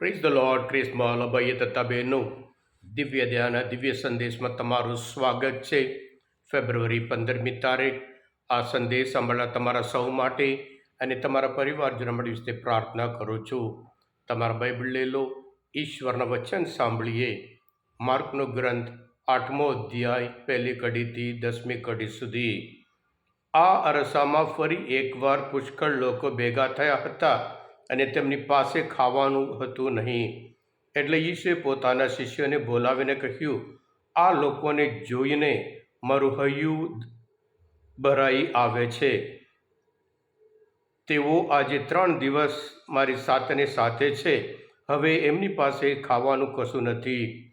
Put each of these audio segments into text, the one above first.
Praise the lord ક્રિસ્મલ અભય બહેનો દિવ્ય ધ્યાન દિવ્ય સંદેશમાં તમારું સ્વાગત છે ફેબ્રુઆરી પંદરમી તારીખ આ સંદેશ સાંભળવા તમારા સૌ માટે અને તમારા પરિવારજનો માટે વિશે પ્રાર્થના કરું છું તમારા બાઇબલ લઈ લો ઈશ્વરના વચન સાંભળીએ માર્કનો ગ્રંથ આઠમો અધ્યાય પહેલી કડીથી દસમી કડી સુધી આ અરસામાં ફરી એકવાર પુષ્કળ લોકો ભેગા થયા હતા અને તેમની પાસે ખાવાનું હતું નહીં. એટલે ઈશુએ પોતાના શિષ્યોને બોલાવીને કહ્યું, આ લોકોને જોઈને મારું હૈયું ભરાઈ આવે છે. તેઓ આજે ત્રણ દિવસ મારી સાથેને સાથે છે. હવે એમની પાસે ખાવાનું કશું નથી.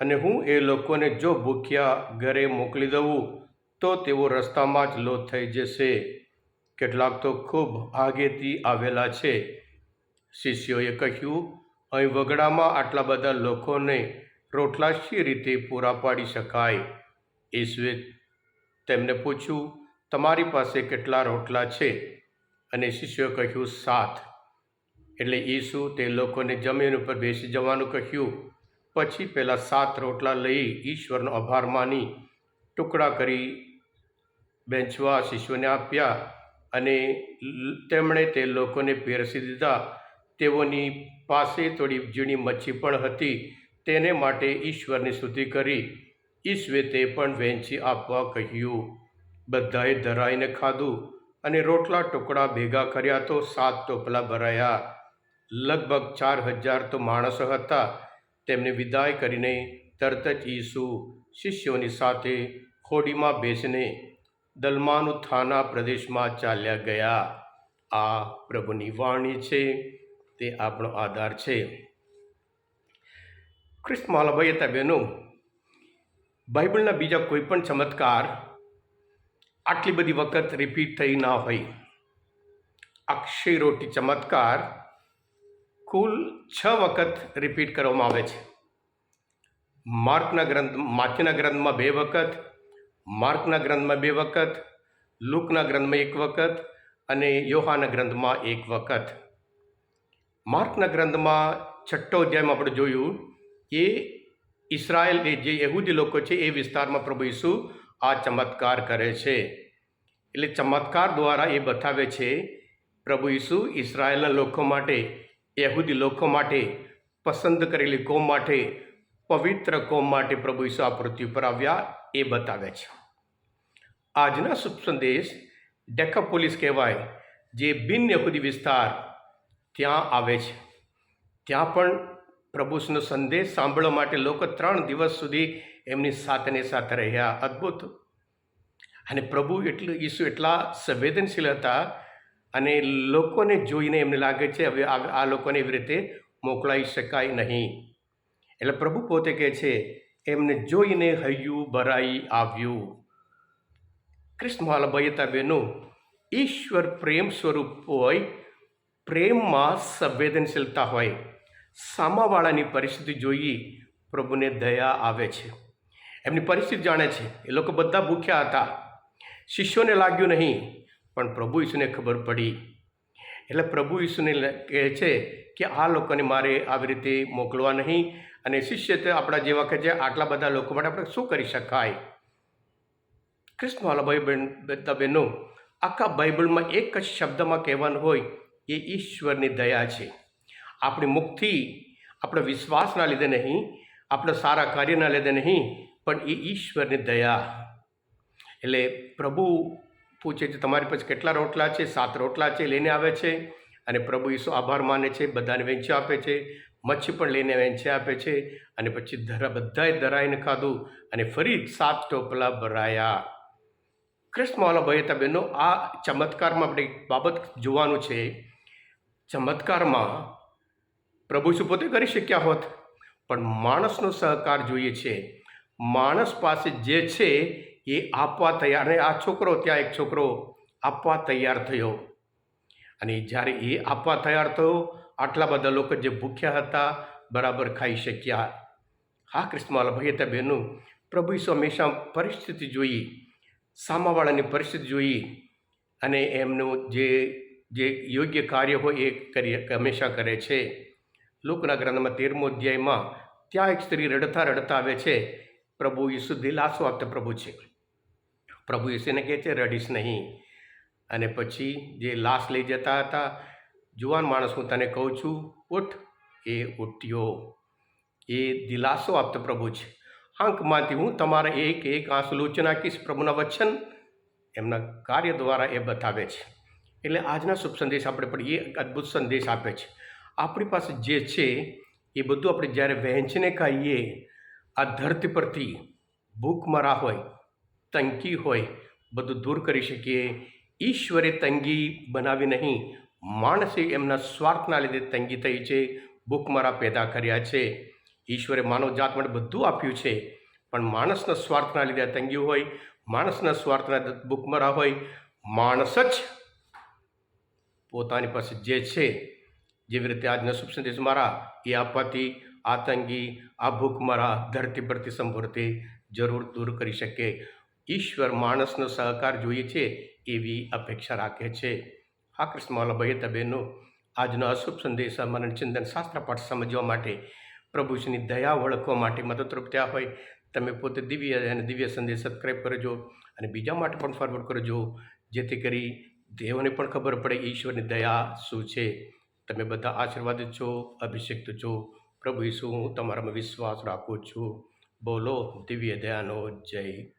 અને હું એ લોકોને જો ભૂખ્યા ઘરે મોકલી દઉં, તો તેઓ રસ્તામાં જ લોથ થઈ જશે. કેટલાક તો ખૂબ આગેથી આવેલા છે. શિષ્યોએ કહ્યું, અહીં વગડામાં આટલા બધા લોકોને રોટલા શી રીતે પૂરા પાડી શકાય. ઈસુએ તેમને પૂછ્યું, તમારી પાસે કેટલા રોટલા છે? અને શિષ્યોએ કહ્યું, સાત. એટલે ઈસુ તે લોકોને જમીન ઉપર બેસી જવાનું કહ્યું. પછી પહેલાં સાત રોટલા લઈ ઈશ્વરનો આભાર માની ટુકડા કરી બેંચવા શિષ્યોને આપ્યા. અને તેમણે તે લોકોને પીરસી દીધા. તેઓની પાસે થોડી ઝીણી મચ્છી પણ હતી. તેને માટે ઈશ્વરની સ્તુતિ કરી. ઈશ્વે તે પણ વહેંચી આપવા કહ્યું. બધાએ ધરાઈને ખાધું અને રોટલા ટુકડા ભેગા કર્યા તો સાત ટોપલા ભરાયા. લગભગ ચાર હજાર તો માણસો હતા. તેમને વિદાય કરીને તરત જ ઈસુ શિષ્યોની સાથે ખોડીમાં બેસીને દલમાનું થાના પ્રદેશમાં ચાલ્યા ગયા. આ પ્રભુની વાણી છે, તે આપણો આધાર છે. ખ્રિસ્તમાલાભાઈ હતા બહેનો બાઇબલના બીજા કોઈ પણ ચમત્કાર આટલી બધી વખત રિપીટ થઈ ના હોય. અક્ષય રોટી ચમત્કાર કુલ છ વખત રિપીટ કરવામાં આવે છે. માર્કના ગ્રંથ માથીના ગ્રંથમાં બે વખત માર્કના ગ્રંથમાં બે વખત, લુકના ગ્રંથમાં એક વખત અને યોહાના ગ્રંથમાં એક વખત. માર્કના ગ્રંથમાં છઠ્ઠો અધ્યાયમાં આપણે જોયું એ ઇસરાયલ જે યહૂદી લોકો છે એ વિસ્તારમાં પ્રભુ ઈસુ આ ચમત્કાર કરે છે. એટલે ચમત્કાર દ્વારા એ બતાવે છે પ્રભુ ઈસુ ઇસરાયલના લોકો માટે, યહૂદી લોકો માટે, પસંદ કરેલી કોમ માટે પવિત્ર કોમ માટે પ્રભુ ઈસુ આ પૃથ્વી પર આવ્યા એ બતાવે છે. આજના શુભ સંદેશ ડેકાપોલિસ કહેવાય, જે બિન યહૂદી વિસ્તાર ત્યાં આવે છે. ત્યાં પણ પ્રભુનો સંદેશ સાંભળવા માટે લોકો ત્રણ દિવસ સુધી એમની સાથેને સાથે રહ્યા. અદ્ભુત. અને પ્રભુ એટલે, ઈસુ એટલા સંવેદનશીલ હતા અને લોકોને જોઈને એમને લાગે છે, હવે આ લોકોને એવી રીતે મોકલાઈ શકાય નહીં. એટલે પ્રભુ પોતે કહે છે, એમને જોઈને હૈયું ભરાઈ આવ્યું. કૃષ્ણ ભયતા બહેનો, ઈશ્વર પ્રેમ સ્વરૂપ હોય, પ્રેમમાં સંવેદનશીલતા હોય. સામાવાળાની પરિસ્થિતિ જોઈ પ્રભુને દયા આવે છે. એમની પરિસ્થિતિ જાણે છે. એ લોકો બધા ભૂખ્યા હતા. શિષ્યોને લાગ્યું નહીં, પણ પ્રભુ ઈસુને ખબર પડી. એટલે પ્રભુ ઈસુને કહે છે કે આ લોકોને મારે આવી રીતે મોકલવા નહીં અને શિષ્ય તે આપણા જેવા કે જે આટલા બધા લોકો માટે આપણે શું કરી શકાય? કૃષ્ણ ભાઈ બેન બધા બહેનો, આખા બાઇબલમાં એક જ શબ્દમાં કહેવાનું હોય, એ ઈશ્વરની દયા છે. આપણી મુખથી આપણે વિશ્વાસના લીધે નહીં, આપણા સારા કાર્યના લીધે નહીં, પણ એ ઈશ્વરની દયા. એટલે પ્રભુ પૂછે છે, તમારી પાસે કેટલા રોટલા છે? સાત રોટલા છે, લઈને આવે છે? અને પ્રભુ ઈસુ આભાર માને છે, બધાને વેચી આપે છે, મચ્છી પણ લઈને વેચી આપે છે અને પછી ધરા બધાએ ધરાઈને ખાધું અને ફરી સાત ટોપલા ભરાયા. કૃષ્ણવાલા ભાઈ હતા બહેનો, આ ચમત્કારમાં આપણે બાબત જોવાનું છે. ચમત્કારમાં પ્રભુ શું પોતે કરી શક્યા હોત, પણ માણસનો સહકાર જોઈએ છે. માણસ પાસે જે છે એ આપવા તૈયાર, અને આ છોકરો, ત્યાં એક છોકરો આપવા તૈયાર થયો. અને જ્યારે એ આપવા તૈયાર થયો, આટલા બધા લોકો જે ભૂખ્યા હતા, બરાબર ખાઈ શક્યા. હા કૃષ્ણવાલા ભાઈ હતા બહેનો પ્રભુ ઈસુ હંમેશા પરિસ્થિતિ જોઈ સામાવાળાની પરિસ્થિતિ જોઈ અને એમનું જે જે યોગ્ય કાર્ય હોય એ કરી, હંમેશા કરે છે. લોકના ગ્રંથમાં તેરમો અધ્યાયમાં ત્યાં એક સ્ત્રી રડતા રડતા આવે છે, પ્રભુ ઈસુ દિલાસો આપતા પ્રભુ છે. પ્રભુ ઈસુને કહે છે, રડીશ નહીં. અને પછી જે લાશ લઈ જતા હતા, જુવાન માણસ હું તને કહું છું, ઉઠ, એ ઉઠ્યો. એ દિલાસો આપતો પ્રભુ છે. આંકમાંથી હું તમારા એક એક આંસુ લોચન નાખીશ પ્રભુના વચન. એમના કાર્ય દ્વારા એ બતાવે છે. એટલે આજના શુભ સંદેશ આપણે પણ એ અદ્ભુત સંદેશ આપે છે. આપણી પાસે જે છે, એ બધું આપણે જ્યારે વહેંચીને ખાઈએ, આ ધરતી પરથી ભૂખમરા હોય તંકી હોય, બધું દૂર કરી શકીએ ઈશ્વરે તંગી બનાવી નહીં. માણસે એમના સ્વાર્થના લીધે તંગી થઈ છે, ભૂખમરા પેદા કર્યા છે. ઈશ્વરે માનવ જાત માટે બધું આપ્યું છે, પણ માણસના સ્વાર્થના લીધે તંગી હોય, માણસના સ્વાર્થના ભૂખમરા હોય, માણસ જ પોતાની પાસે જે છે, જેવી રીતે આજના શુભ સંદેશ મારા, એ આપવાથી આતંકી આ ભૂખમરા ધરતી પરથી સંભળતી જરૂર દૂર કરી શકે. ઈશ્વર માણસનો સહકાર જોઈએ છે એવી અપેક્ષા રાખે છે. આ કૃષ્ણમાલા તબેનો આજનો અશુભ સંદેશ મરણ ચિંતન શાસ્ત્ર પાઠ સમજવા માટે પ્રભુશ્રીની દયા ઓળખવા માટે મદદરૂપ થયા હોય. તમે પોતે દિવ્ય અને દિવ્ય સંદેશ સબસ્ક્રાઈબ કરજો અને બીજા માટે પણ ફોરવર્ડ કરજો, જેથી કરી દેવને પણ ખબર પડે ઈશ્વરની દયા શું છે. તમે બધા આશીર્વાદિત છો અભિષેક્ત છો. પ્રભુ ઈસુ, હું તમારામાં વિશ્વાસ રાખું છું. બોલો, દિવ્ય દયાનો જય